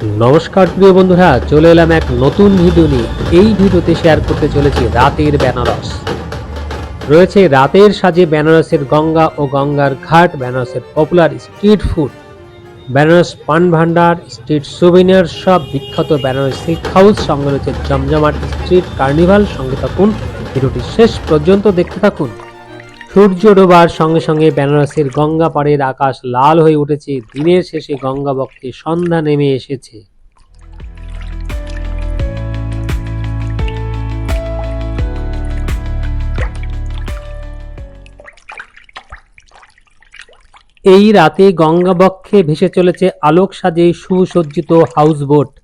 নমস্কার প্রিয় বন্ধুরা, চলে এলাম এক নতুন ভিডিও নিয়ে। এই ভিডিওতে শেয়ার করতে চলেছি রাতের বেনারস। রয়েছে রাতের সাজে বেনারসের গঙ্গা ও গঙ্গার ঘাট, বেনারসের পপুলার স্ট্রিট ফুড বেনারস পান ভান্ডার স্ট্রিট সুভিনিয়ার সব বিখ্যাত বেনারস সিল্ক হাউস সঙ্গে রয়েছে জমজমাট স্ট্রিট কার্নিভাল সঙ্গে থাকুন, ভিডিওটি শেষ পর্যন্ত দেখতে থাকুন। সূর্য ডোবার সঙ্গে সঙ্গে বেনারসের গঙ্গা পাড়ের আকাশ লাল হয়ে উঠেছে। দিনের শেষে গঙ্গা বক্ষে সন্ধ্যা নেমে এসেছে। এই রাতে গঙ্গাবক্ষে ভেসে চলেছে আলোক সাজে সুসজ্জিত হাউসবোট।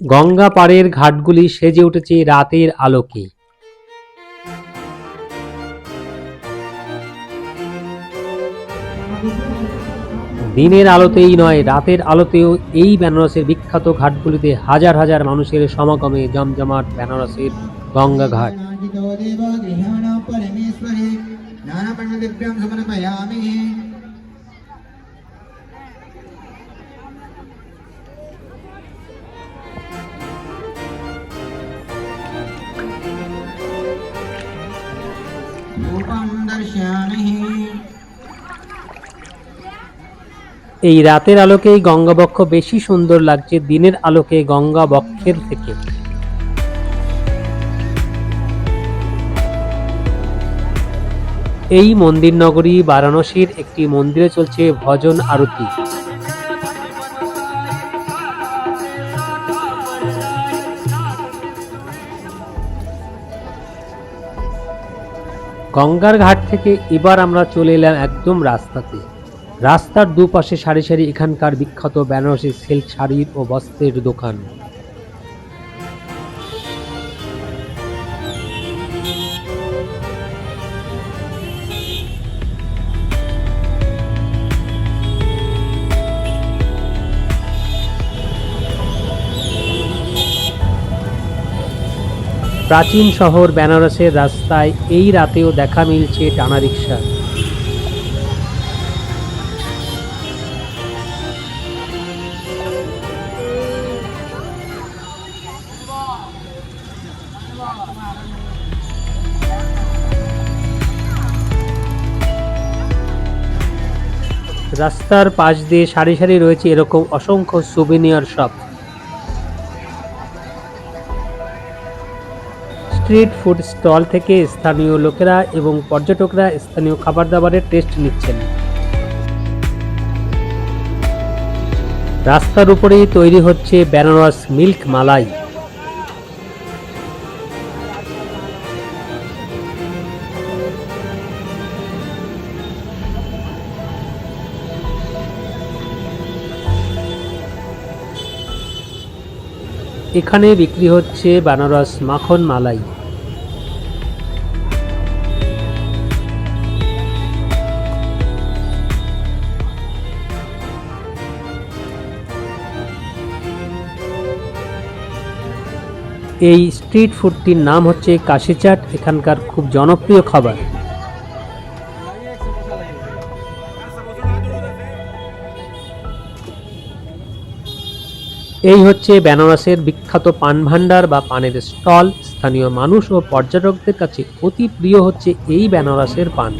গঙ্গা পাড়ের ঘাটগুলি সেজে উঠেছে রাতের আলোকে দিনের আলোতেই নয় রাতের আলোতেও এই বেনারসের বিখ্যাত ঘাটগুলিতে হাজার হাজার মানুষের সমাগমে জমজমাট বেনারসের গঙ্গা ঘাট নানা এই রাতের আলোকেই গঙ্গাবক্ষ বেশি সুন্দর লাগছে, দিনের আলোকে গঙ্গাবক্ষের থেকে। এই মন্দির নগরী বারাণসীর একটি মন্দিরে চলছে ভজন আরতি। গঙ্গার ঘাট থেকে এবার আমরা চলে এলাম একদম রাস্তাতে। রাস্তার দুপাশে সারি সারি এখানকার বিখ্যাত বেনারসি সিল্ক শাড়ির ও বস্ত্রের দোকান। প্রাচীন শহর বেনারসের রাস্তায় এই রাতেও দেখা মিলছে টানা রিক্সা রাস্তার পাশ দিয়ে সারি সারি রয়েছে এরকম অসংখ্য souvenir shop street food stall থেকে স্থানীয় লোকেরা এবং পর্যটকরা স্থানীয় খাবার দাবারের টেস্ট নিচ্ছেন। রাস্তার উপরেই তৈরি হচ্ছে বেনারস মিল্ক মালাই। এখানে বিক্রি হচ্ছে বেনারস মাখন মালাই। এই স্ট্রিট ফুডটির নাম হচ্ছে কাশি চাট, এখানকার খুব জনপ্রিয় খাবার। এই হচ্ছে বেনারসের বিখ্যাত পান ভান্ডার বা পানের স্টল। স্থানীয় মানুষ ও পর্যটকদের কাছে অতি প্রিয় হচ্ছে এই বেনারসের পান।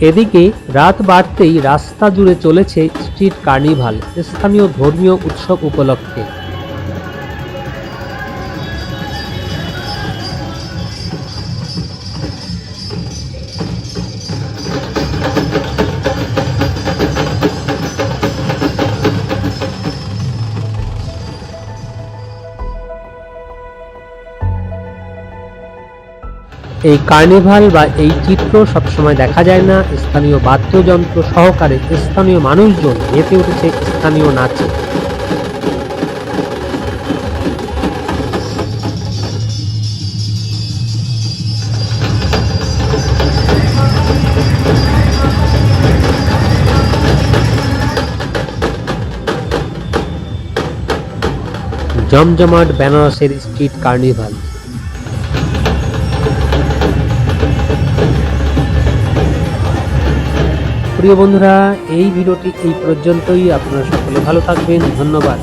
এদিকে রাত বাড়তেই রাস্তা জুড়ে চলেছে স্ট্রিট কার্নিভাল স্থানীয় ধর্মীয় উৎসব উপলক্ষে। এই কার্নিভাল বা এই চিত্র সবসময় দেখা যায় না। স্থানীয় বাদ্যযন্ত্র সহকারে স্থানীয় মানুষজন মেতে উঠেছে স্থানীয় নাচে। জমজমাট বেনারসের স্ট্রিট কার্নিভাল। প্রিয় বন্ধুরা এই ভিডিওটি এই পর্যন্তই। আপনারা সকলে ভালো থাকবেন। ধন্যবাদ।